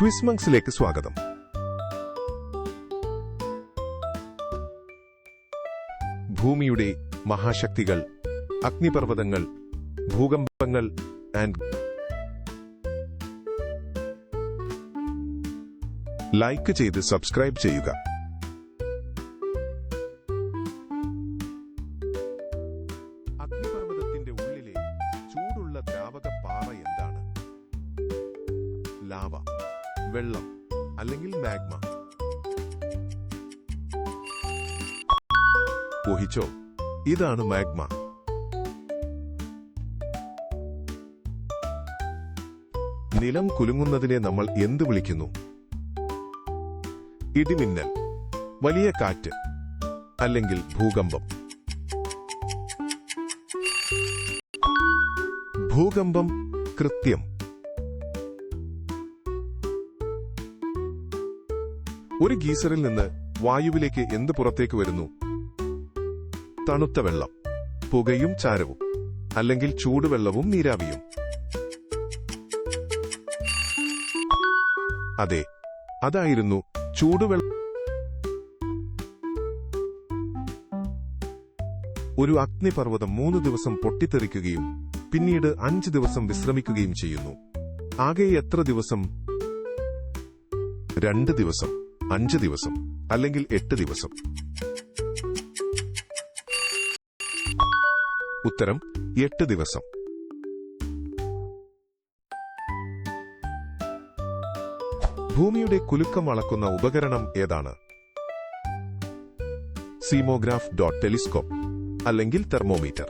ക്വിസ്മങ്സിലേക്ക് സ്വാഗതം. ഭൂമിയുടെ മഹാശക്തികൾ അഗ്നിപർവതങ്ങൾ ഭൂകമ്പങ്ങൾ ആൻഡ് ലൈക്ക് ചെയ്ത് സബ്സ്ക്രൈബ് ചെയ്യുക. ഊഹിച്ചോ ഇതാണ് മാഗ്മ. നിലം കുലുങ്ങുന്നതിനെ നമ്മൾ എന്ത് വിളിക്കുന്നു? ഇടിമിന്നൽ വലിയ കാറ്റ് അല്ലെങ്കിൽ ഭൂകമ്പം. ഭൂകമ്പം കൃത്യം. ഒരു ഗീസറിൽ നിന്ന് വായുവിലേക്ക് എന്ത് പുറത്തേക്ക് വരുന്നു? തണുത്ത വെള്ളം പുകയും ചാരവും അല്ലെങ്കിൽ ചൂടുവെള്ളവും നീരാവിയും. അതെ അതായിരുന്നു ചൂടുവെള്ളം ഒരു അഗ്നിപർവതം മൂന്ന് ദിവസം പൊട്ടിത്തെറിക്കുകയും പിന്നീട് അഞ്ച് ദിവസം വിശ്രമിക്കുകയും ചെയ്യുന്നു. ആകെ എത്ര ദിവസം? രണ്ട് ദിവസം അഞ്ച് ദിവസം അല്ലെങ്കിൽ എട്ട് ദിവസം. ഉത്തരം എട്ട് ദിവസം. ഭൂമിയുടെ കുലുക്കം അളക്കുന്ന ഉപകരണം ഏതാണ്? സീമോഗ്രാഫ് ഡോട്ട് ടെലിസ്കോപ്പ് അല്ലെങ്കിൽ തെർമോമീറ്റർ.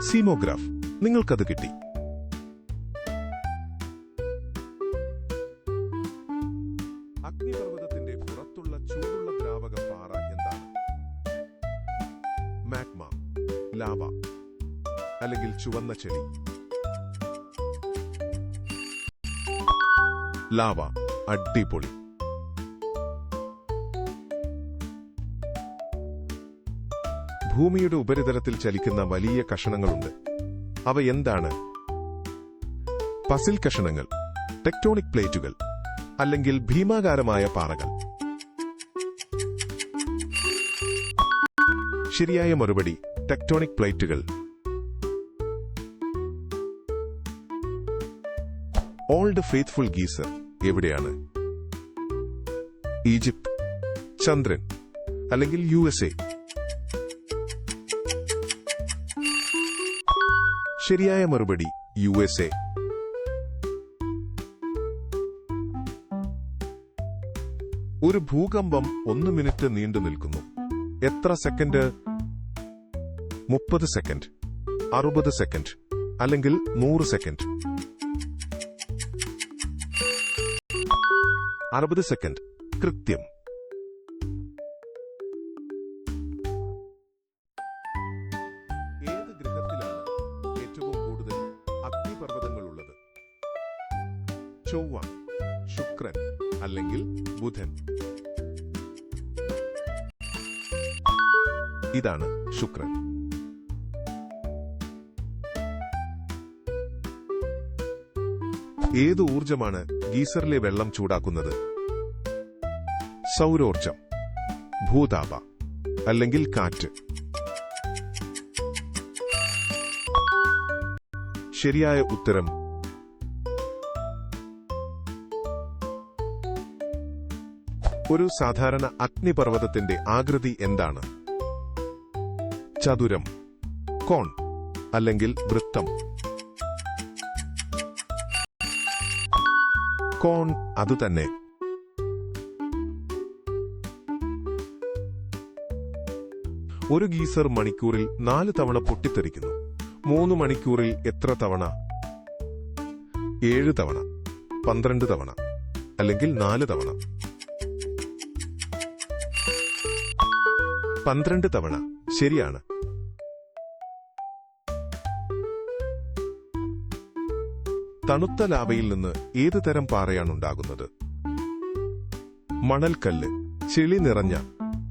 സീമോഗ്രാഫ് നിങ്ങൾക്കത് കിട്ടി. ചുവന്ന ചെടി. ലാവ അടിപൊളി. ഭൂമിയുടെ ഉപരിതലത്തിൽ ചലിക്കുന്ന വലിയ കഷണങ്ങളുണ്ട്. അവ എന്താണ്? പസിൽ കഷണങ്ങൾ ടെക്ടോണിക് പ്ലേറ്റുകൾ അല്ലെങ്കിൽ ഭീമാകാരമായ പാറകൾ. ശരിയായ മറുപടി ടെക്ടോണിക് പ്ലേറ്റുകൾ. ഓൾഡ് ഫെയ്ത്ത്ഫുൾ ഗീസർ എവിടെയാണ്? ഈജിപ്ത് ചന്ദ്രൻ അല്ലെങ്കിൽ യു എസ് എ ശരിയായ മറുപടി യു എസ് എ ഒരു ഭൂകമ്പം ഒന്ന് മിനിറ്റ് നീണ്ടു നിൽക്കുന്നു. എത്ര സെക്കൻഡ്? മുപ്പത് സെക്കൻഡ് അറുപത് സെക്കൻഡ് അല്ലെങ്കിൽ നൂറ് സെക്കൻഡ്. അറുപത് സെക്കൻഡ്. കൃത്യം. ഏത് ഗ്രഹത്തിലാണ് ഏറ്റവും കൂടുതൽ അഗ്നിപർവതങ്ങളുള്ളത്? ചൊവ്വ ശുക്രൻ അല്ലെങ്കിൽ ബുധൻ. ഇതാണ് ശുക്രൻ. ഏത് ഊർജമാണ് ഗീസറിലെ വെള്ളം ചൂടാക്കുന്നത്? സൗരോർജം ഭൂതാപ അല്ലെങ്കിൽ കാറ്റ്. ശരിയായ ഉത്തരം ഒരു സാധാരണ അഗ്നിപർവതത്തിന്റെ ആകൃതി എന്താണ്? ചതുരം കോൺ അല്ലെങ്കിൽ വൃത്തം. കോൺ അതുതന്നെ ഒരു ഗീസർ മണിക്കൂറിൽ നാല് തവണ പൊട്ടിത്തെറിക്കുന്നു. മൂന്ന് മണിക്കൂറിൽ എത്ര തവണ? ഏഴ് തവണ പന്ത്രണ്ട് തവണ അല്ലെങ്കിൽ നാല് തവണ. പന്ത്രണ്ട് തവണ ശരിയാണ്. തണുത്ത ലാവയിൽ നിന്ന് ഏതു തരം പാറയാണുണ്ടാകുന്നത്? മണൽക്കല്ല് ചെളി നിറഞ്ഞ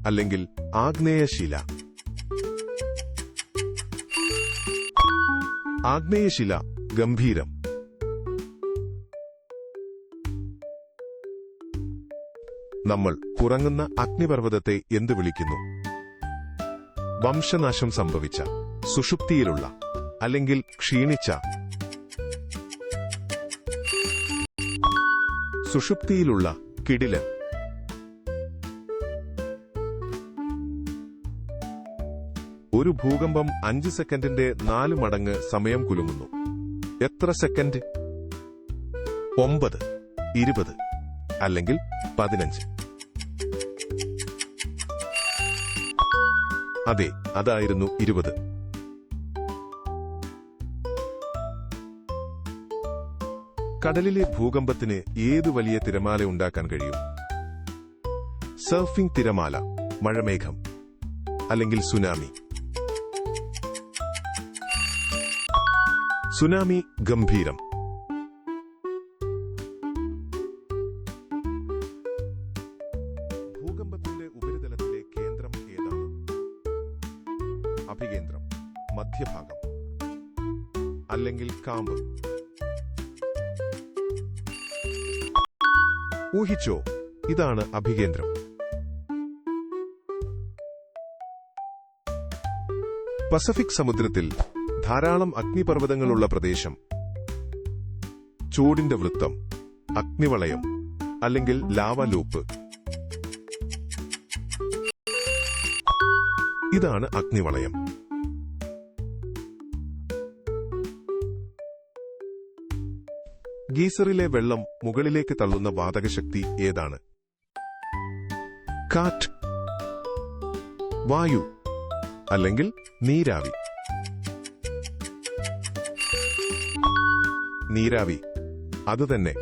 അല്ലെങ്കിൽ ആഗ്നേയശില. ആഗ്നേയശില ഗംഭീരം. നമ്മൾ കുറങ്ങുന്ന അഗ്നിപർവതത്തെ എന്തു വിളിക്കുന്നു? വംശനാശം സംഭവിച്ച സുഷുപ്തിയിലുള്ള അല്ലെങ്കിൽ ക്ഷീണിച്ച സുഷുപ്തിയിലുള്ള കിടിലൻ. ഒരു ഭൂകമ്പം അഞ്ച് സെക്കൻഡിന്റെ നാല് മടങ്ങ് സമയം കുലുങ്ങുന്നു. എത്ര സെക്കൻഡ്? ഒമ്പത് ഇരുപത് അല്ലെങ്കിൽ പതിനഞ്ച്. അതെ അതായിരുന്നു ഇരുപത്. കടലിലെ ഭൂകമ്പത്തിന് ഏതു വലിയ തിരമാല ഉണ്ടാക്കാൻ കഴിയും? സർഫിംഗ് തിരമാല മഴമേഘം അല്ലെങ്കിൽ സുനാമി? സുനാമി ഗംഭീരം. ഭൂകമ്പത്തിന്റെ ഉപരിതലത്തിലെ കേന്ദ്രം ഏതാണ്? അഭികേന്ദ്രം മധ്യഭാഗം അല്ലെങ്കിൽ കാമ്പ്? ഊഹിച്ചോ? ഇതാണ് അഭികേന്ദ്രം. പസഫിക് സമുദ്രത്തിൽ ധാരാളം അഗ്നിപർവതങ്ങളുള്ള പ്രദേശം. ചൂടിന്റെ വൃത്തം അഗ്നിവളയം അല്ലെങ്കിൽ ലാവ ലൂപ്പ്. ഇതാണ് അഗ്നിവളയം ഗീസറിലെ വെള്ളം മുകളിലേക്ക് തള്ളുന്ന വാതകശക്തി ഏതാണ്? കാറ്റ് വായു അല്ലെങ്കിൽ നീരാവി. നീരാവി അതുതന്നെ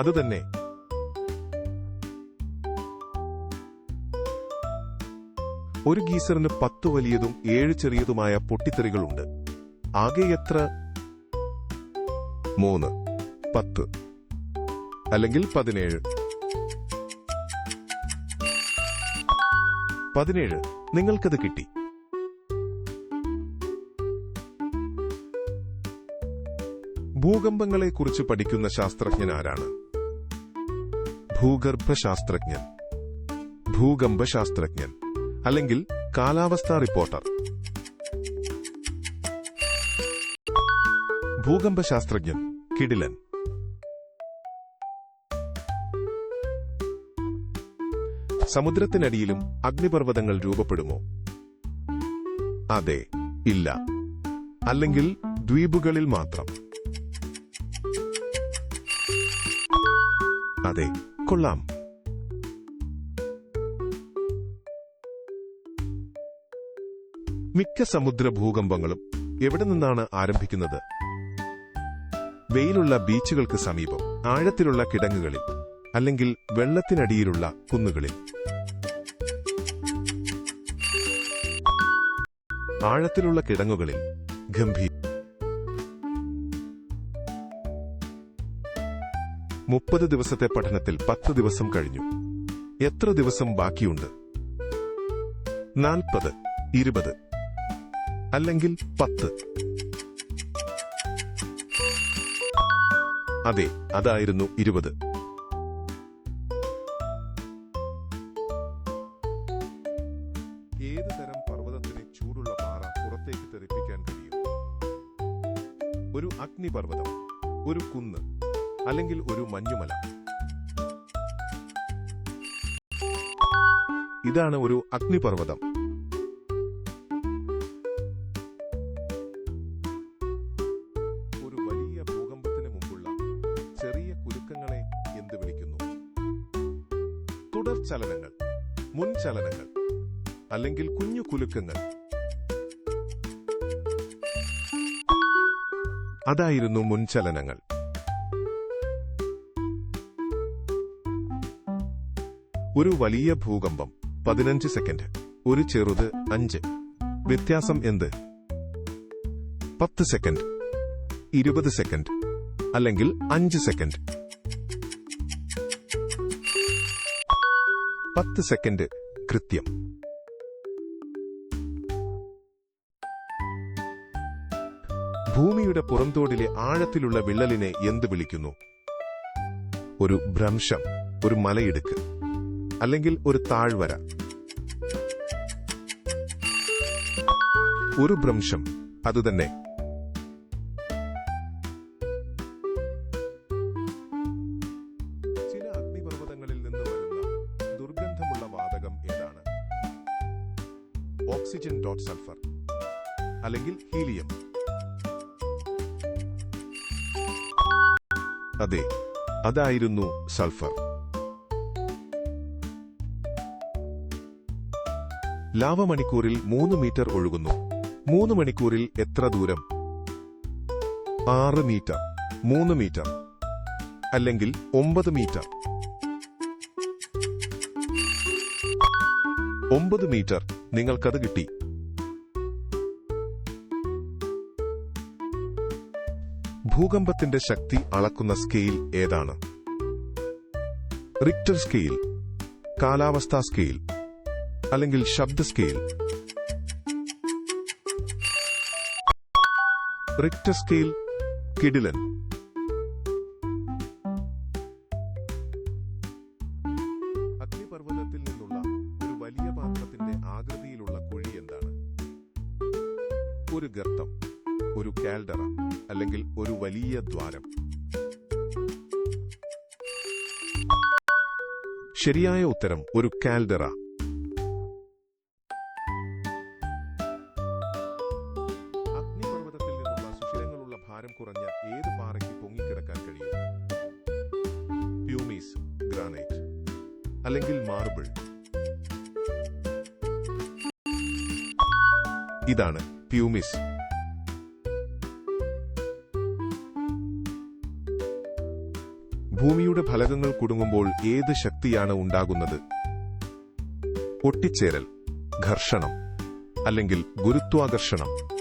അതുതന്നെ. ഒരു ഗീസറിന് പത്ത് വലിയതും ഏഴ് ചെറിയതുമായ പൊട്ടിത്തെറികളുണ്ട്. ആകെ എത്ര? മൂന്ന് പത്ത് അല്ലെങ്കിൽ പതിനേഴ്. പതിനേഴ് നിങ്ങൾക്കത് കിട്ടി. ഭൂകമ്പങ്ങളെക്കുറിച്ച് പഠിക്കുന്ന ശാസ്ത്രജ്ഞൻ ആരാണ് ഭൂഗർഭശാസ്ത്രജ്ഞൻ. ഭൂകമ്പശാസ്ത്രജ്ഞൻ. അല്ലെങ്കിൽ കാലാവസ്ഥാ റിപ്പോർട്ടർ. ഭൂകമ്പശാസ്ത്രജ്ഞൻ കിടിലൻ. സമുദ്രത്തിനടിയിലും അഗ്നിപർവതങ്ങൾ രൂപപ്പെടുമോ? അതെ ഇല്ല. അല്ലെങ്കിൽ ദ്വീപുകളിൽ മാത്രം. അതെ കൊള്ളാം. മിക്ക സമുദ്ര ഭൂകമ്പങ്ങളും എവിടെ നിന്നാണ് ആരംഭിക്കുന്നത്? വെയിലുള്ള ബീച്ചുകൾക്ക് സമീപം ആഴത്തിലുള്ള കിടങ്ങുകളിൽ അല്ലെങ്കിൽ വെള്ളത്തിനടിയിലുള്ള കുന്നുകളിൽ. ആഴത്തിലുള്ള കിടങ്ങുകളിൽ ഗംഭീർ മുപ്പത് ദിവസത്തെ പഠനത്തിൽ പത്ത് ദിവസം കഴിഞ്ഞു. എത്ര ദിവസം ബാക്കിയുണ്ട്? നാൽപ്പത് ഇരുപത് അല്ലെങ്കിൽ പത്ത്. അതെ അതായിരുന്നു ഇരുപത്. ഏത് തരം പർവതത്തിന് ചൂടുള്ള പാറ പുറത്തേക്ക് തെറിപ്പിക്കാൻ കഴിയും? ഒരു അഗ്നിപർവതം ഒരു കുന്ന് അല്ലെങ്കിൽ ഒരു മഞ്ഞുമല. ഇതാണ് ഒരു അഗ്നിപർവതം. ഒരു വലിയ ഭൂകമ്പത്തിന് മുമ്പുള്ള ചെറിയ കുലുക്കങ്ങളെ എന്ത് വിളിക്കുന്നു? തുടർചലനങ്ങൾ മുൻചലനങ്ങൾ അല്ലെങ്കിൽ കുഞ്ഞു കുലുക്കങ്ങൾ. അതായിരുന്നു മുൻചലനങ്ങൾ. ഒരു വലിയ ഭൂകമ്പം പതിനഞ്ച് സെക്കൻഡ്. ഒരു ചെറുത് അഞ്ച്. വ്യത്യാസം എന്ത്? പത്ത് സെക്കൻഡ്. ഇരുപത് സെക്കൻഡ്. അല്ലെങ്കിൽ അഞ്ച് സെക്കൻഡ്. പത്ത് സെക്കൻഡ് കൃത്യം. ഭൂമിയുടെ പുറംതോടിലെ ആഴത്തിലുള്ള വിള്ളലിനെ എന്ത് വിളിക്കുന്നു? ഒരു ഭ്രംശം ഒരു മലയിടുക്ക്. അല്ലെങ്കിൽ ഒരു താഴ്വര. ഒരു ഭ്രംശം. അതുതന്നെ. ചില അഗ്നിപർവതങ്ങളിൽ നിന്ന് വരുന്ന ദുർഗന്ധമുള്ള വാതകം ഏതാണ്? Oxygen dot sulphur. അല്ലെങ്കിൽ ഹീലിയം. അതെ അതായിരുന്നു സൾഫർ. ലാവ മണിക്കൂറിൽ മൂന്ന് മീറ്റർ ഒഴുകുന്നു. മൂന്ന് മണിക്കൂറിൽ എത്ര ദൂരം? ആറ് മീറ്റർ. മൂന്ന് മീറ്റർ. അല്ലെങ്കിൽ ഒമ്പത് മീറ്റർ. ഒമ്പത് മീറ്റർ. നിങ്ങൾക്കത് കിട്ടി. ഭൂകമ്പത്തിന്റെ ശക്തി അളക്കുന്ന സ്കെയിൽ ഏതാണ്? Richter scale. കാലാവസ്ഥാ സ്കെയിൽ. അല്ലെങ്കിൽ ശബ്ദ സ്കെയിൽ. റിക്ടർ സ്കെയിൽ കിടിലൻ. അഗ്നിപർവതത്തിൽ നിന്നുള്ള ഒരു വലിയ പാത്രത്തിന്റെ ആകൃതിയിലുള്ള കുഴി എന്താണ്? ഒരു ഗർത്തം ഒരു കാൽഡറ അല്ലെങ്കിൽ ഒരു വലിയ ദ്വാരം. ശരിയായ ഉത്തരം ഒരു കാൽഡറ. കുറഞ്ഞ ഏത് പാറയ്ക്ക് പൊങ്ങിക്കിടക്കാൻ കഴിയും? പ്യൂമീസ് ഗ്രാനൈറ്റ് അല്ലെങ്കിൽ മാർബിൾ? ഇതാണ് പ്യൂമിസ്. ഭൂമിയുടെ ഫലകങ്ങൾ കുടുങ്ങുമ്പോൾ ഏത് ശക്തിയാണ് ഉണ്ടാകുന്നത്? ഒട്ടിച്ചേരൽ ഘർഷണം അല്ലെങ്കിൽ ഗുരുത്വാകർഷണം.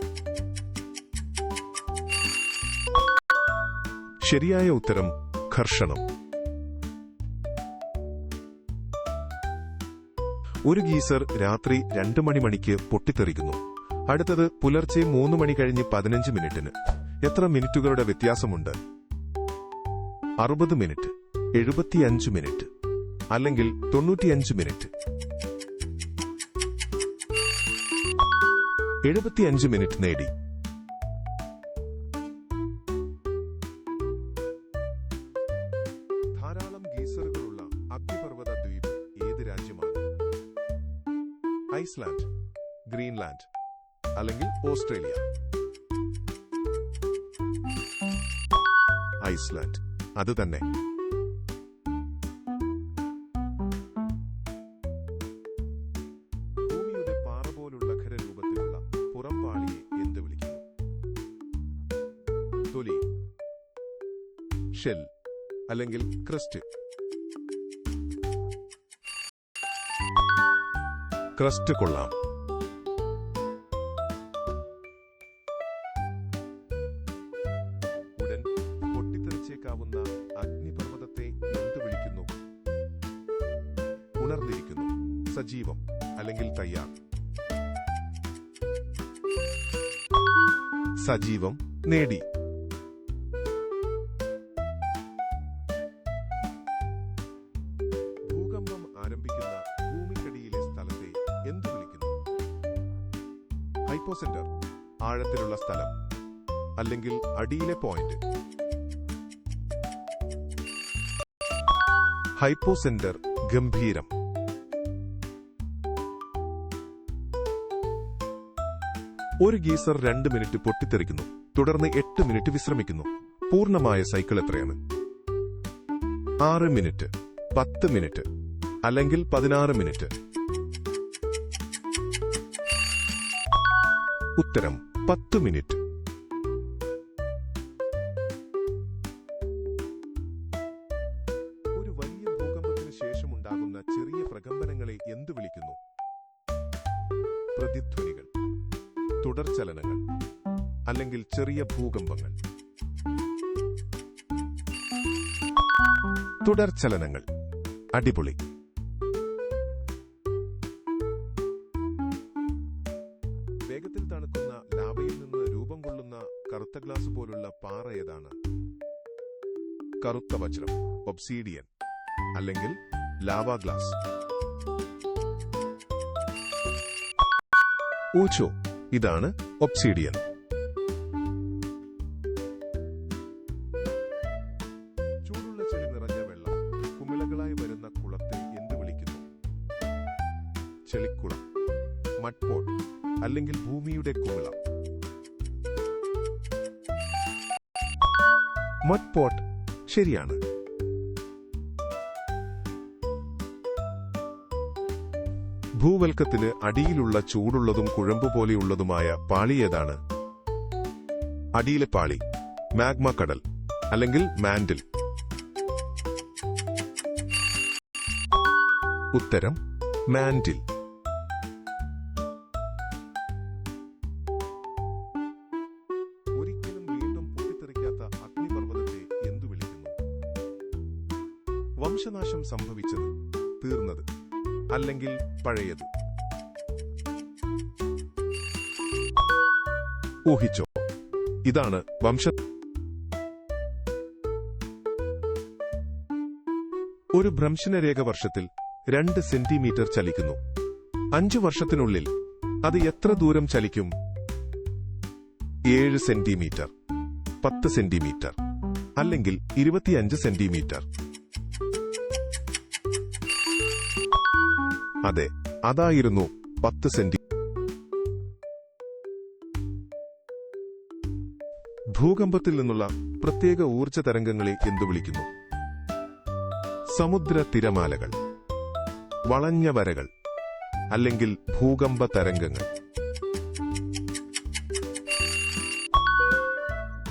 ശരിയായ ഉത്തരം ഘർഷണം. ഒരു ഗീസർ രാത്രി രണ്ട് മണി മണിക്ക് പൊട്ടിത്തെറിക്കുന്നു. അടുത്തത് പുലർച്ചെ മൂന്ന് മണി കഴിഞ്ഞ് പതിനഞ്ച് മിനിറ്റിന്. എത്ര മിനിറ്റുകളുടെ വ്യത്യാസമുണ്ട്? അറുപത് മിനിറ്റ് എഴുപത്തിയഞ്ച് മിനിറ്റ് അല്ലെങ്കിൽ തൊണ്ണൂറ്റിയഞ്ച് മിനിറ്റ്. എഴുപത്തിയഞ്ച് മിനിറ്റ് നേടി. ഐസ്ലാൻഡ് ഗ്രീൻലാൻഡ് അല്ലെങ്കിൽ ഓസ്ട്രേലിയ. ഐസ്ലാൻഡ് അത് തന്നെ. ഭൂമിയുടെ പാറ പോലുള്ള ഖരരൂപത്തിലുള്ള പുറംപാളിയെ എന്ത് വിളിക്കുന്നു? തൊലി ഷെൽ അല്ലെങ്കിൽ ക്രസ്റ്റ്. ക്രസ്റ്റ് കൊള്ളാം. ഉടൻ പൊട്ടിത്തെറിച്ചേക്കാവുന്ന അഗ്നിപർവതത്തെ എന്തു വിളിക്കുന്നു? ഉണർന്നിരിക്കുന്നു. സജീവം അല്ലെങ്കിൽ തയ്യാർ. സജീവം നേടി. ആഴത്തിലുള്ള സ്ഥലം അല്ലെങ്കിൽ അടിയിലെ പോയിന്റ് ഹൈപ്പോസെന്റർ ഗംഭീരം. ഒരു ഗീസർ രണ്ട് മിനിറ്റ് പൊട്ടിത്തെറിക്കുന്നു തുടർന്ന് എട്ട് മിനിറ്റ് വിശ്രമിക്കുന്നു. പൂർണമായ സൈക്കിൾ എത്രയാണ്? ആറ് മിനിറ്റ് പത്ത് മിനിറ്റ് അല്ലെങ്കിൽ പതിനാറ് മിനിറ്റ്. ഉത്തരം പത്ത് മിനിറ്റ്. ഒരു വലിയ ഭൂകമ്പത്തിന് ശേഷമുണ്ടാകുന്ന ചെറിയ പ്രകമ്പനങ്ങളെ എന്തു വിളിക്കുന്നു? പ്രതിധ്വനികൾ തുടർചലനങ്ങൾ അല്ലെങ്കിൽ ചെറിയ ഭൂകമ്പങ്ങൾ. തുടർചലനങ്ങൾ അടിപൊളി. കറുത്ത വജ്രം ഒബ്സീഡിയൻ അല്ലെങ്കിൽ ലാവ ഗ്ലാസ് ഊച്ചോ ഇതാണ് ഒബ്സീഡിയൻ ചൂടുള്ള ചെളി നിറഞ്ഞ വെള്ളം കുമിളകളായി വരുന്ന കുളത്തെ എന്ത് വിളിക്കുന്നു? ചെളിക്കുളം മഡ്പോട്ട് അല്ലെങ്കിൽ ഭൂമിയുടെ കുമിളം. മഡ്പോട്ട് ശരിയാണ്. ഭൂവൽക്കത്തിന് അടിയിലുള്ള ചൂടുള്ളതും കുഴമ്പ് പോലെയുള്ളതുമായ പാളി ഏതാണ്? അടിയിലെ പാളി മാഗ്മ കടൽ അല്ലെങ്കിൽ മാൻഡിൽ. ഉത്തരം മാൻഡിൽ. പഴയത്. ഊഹിച്ചോ. ഇതാണ് വംശ ഒരു ഭ്രംശനരേഖ വർഷത്തിൽ രണ്ട് സെന്റിമീറ്റർ ചലിക്കുന്നു. അഞ്ചു വർഷത്തിനുള്ളിൽ അത് എത്ര ദൂരം ചലിക്കും? ഏഴ് സെന്റിമീറ്റർ പത്ത് സെന്റിമീറ്റർ അല്ലെങ്കിൽ ഇരുപത്തിയഞ്ച് സെന്റിമീറ്റർ. അതെ അതായിരുന്നു പത്ത് സെന്റി. ഭൂകമ്പത്തിൽ നിന്നുള്ള പ്രത്യേക ഊർജ തരംഗങ്ങളെ എന്തു വിളിക്കുന്നു? സമുദ്ര തിരമാലകൾ വളഞ്ഞ വരകൾ അല്ലെങ്കിൽ ഭൂകമ്പ തരംഗങ്ങൾ.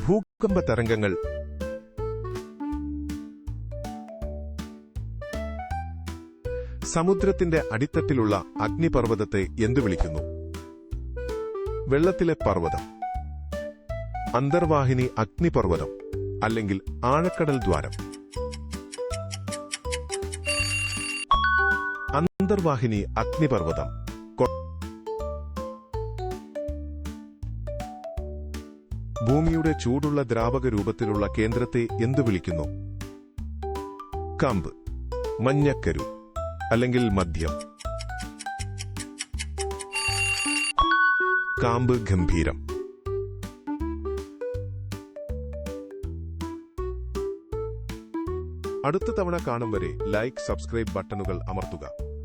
ഭൂകമ്പ തരംഗങ്ങൾ സമുദ്രത്തിന്റെ അടിത്തട്ടിലുള്ള അഗ്നിപർവതത്തെ എന്തു വിളിക്കുന്നു? വെള്ളത്തിലെ പർവതം. അന്തർവാഹിനി അഗ്നിപർവതം അല്ലെങ്കിൽ ആഴക്കടൽ ദ്വാരം. അന്തർവാഹിനി അഗ്നിപർവതം. ഭൂമിയുടെ ചൂടുള്ള ദ്രാവക രൂപത്തിലുള്ള കേന്ദ്രത്തെ എന്തു വിളിക്കുന്നു? കമ്പ്. മഞ്ഞക്കരു. അല്ലെങ്കിൽ മദ്യം. കാമ്പ് ഗംഭീരം. അടുത്ത തവണ കാണും വരെ ലൈക്ക് സബ്സ്ക്രൈബ് ബട്ടണുകൾ അമർത്തുക.